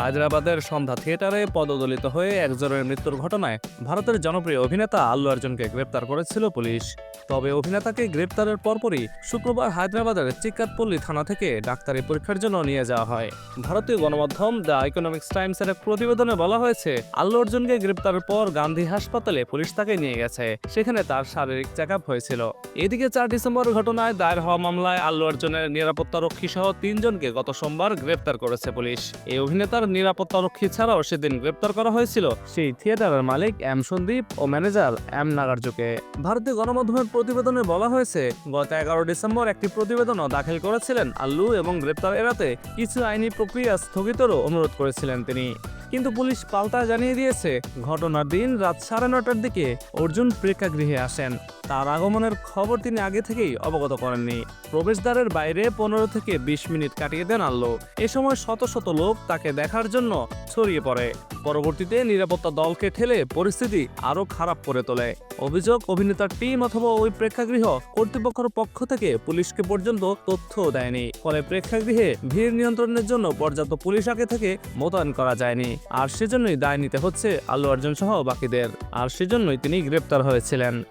হায়দ্রাবাদের সন্ধ্যা থিয়েটারে পদদলিত হয়ে একজনের মৃত্যুর ঘটনায় ভারতের জনপ্রিয় অভিনেতা আল্লু অর্জুনকে গ্রেপ্তার করেছিল পুলিশ। তবে অভিনেতাকে গ্রেপ্তারের পরপরই শুক্রবার হায়দ্রাবাদের চিক্কাতপল্লী থানা থেকে ডাক্তারি পরীক্ষার জন্য নিয়ে যাওয়া হয়। ভারতীয় গণমাধ্যম দ্য ইকোনমিক্স টাইমসের এক প্রতিবেদনে বলা হয়েছে, আল্লু অর্জুনকে গ্রেপ্তারের পর গান্ধী হাসপাতালে পুলিশ তাকে নিয়ে গেছে, সেখানে তার শারীরিক চেক হয়েছিল। এদিকে চার ডিসেম্বর ঘটনায় দায়ের হওয়া মামলায় আল্লু অর্জুনের নিরাপত্তা রক্ষী সহ তিনজনকে গত সোমবার গ্রেপ্তার করেছে পুলিশ। এই অভিনেতার নিরাপত্তা রক্ষী ছাড়াও সেদিন গ্রেপ্তার করা হয়েছিল সেই থিয়েটারের মালিক এম সন্দীপ ও ম্যানেজার এম নাগার্জুকে। ভারতীয় গণমাধ্যমের প্রতিবেদনে বলা হয়েছে, গত এগারো ডিসেম্বর একটি প্রতিবেদনও দাখিল করেছিলেন আল্লু এবং গ্রেপ্তার এড়াতে কিছু আইনি প্রক্রিয়া স্থগিতেরও অনুরোধ করেছিলেন তিনি। কিন্তু পুলিশ পাল্টা জানিয়ে দিয়েছে, ঘটনার দিন রাত সাড়ে নটার দিকে অর্জুন প্রেক্ষাগৃহে আসেন। তার আগমনের খবর তিনি আগে থেকেই অবগত করেননি। প্রবেশদ্বারের বাইরে পনেরো থেকে বিশ মিনিট কাটিয়ে দেন আল্লো। এ সময় শত শত লোক তাকে দেখার জন্য ছড়িয়ে পড়ে। পরবর্তীতে নিরাপত্তা দলকে ঠেলে পরিস্থিতি আরও খারাপ করে তোলে। অভিযোগ, অভিনেতার টিম অথবা ওই প্রেক্ষাগৃহ কর্তৃপক্ষের পক্ষ থেকে পুলিশকে পর্যন্ত তথ্য দেয়নি। ফলে প্রেক্ষাগৃহে ভিড় নিয়ন্ত্রণের জন্য পর্যাপ্ত পুলিশ আগে থেকে মোতায়েন করা যায়নি। আর সেজন্যই দায় নিতে হচ্ছে আল্লু অর্জুন সহ বাকিদের। আর সেজন্যই তিনি গ্রেপ্তার হয়েছিলেন।